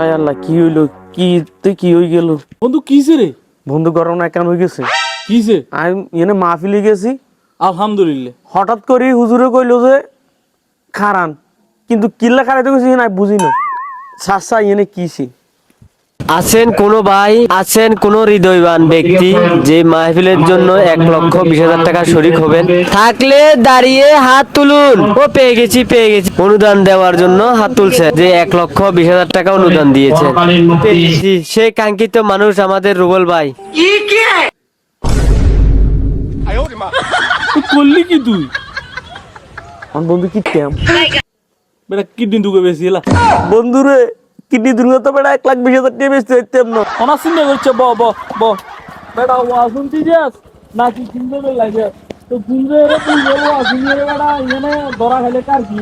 আয় আল্লাহ কি হইল? কি তুই কি হই গেল? বন্ধু কিছে রে? বন্ধু গরম না কেন হয়ে গেছে? কিছে আমি এনে মাহফিলে গেছি। আলহামদুলিল্লাহ। হঠাৎ করে হুজুরে কইল যে খারান। কিন্তু কিল্লা খারাইতে গেছি না বুঝি না সাসা এনে কিছি আছেন কোন ভাই আছেন কোন হৃদয়বান ব্যক্তি যে মাহফিলের জন্য এক লক্ষ বিশ হাজার টাকা শরিক হবেন? থাকলে দাঁড়িয়ে হাত তুলুন। ও পেয়ে গেছি পেয়ে গেছি। অনুদান দেওয়ার জন্য হাত তুলছে যে এক লক্ষ বিশ হাজার টাকা অনুদান দিয়েছে। সেই কাঙ্ক্ষিত মানুষ আমাদের রুবল ভাই। করলি কি তুই? আমার বন্ধু কি ক্যাম বেটা কিডনি ঢুকে বেশি এলা। বন্ধুরে কিডনি দুর্গত বেড়া এক লাখ বিশ হাজার টাকা বেচতে হইতাম না ওনার চিন্তা করছে, ব ব ব। বেড়া ও আসুন যাস নাকি কিনতে লাগে। তো কিনবে এরা কিনবে, ও আসুন বেটা, এখানে ধরা খেলে কার কি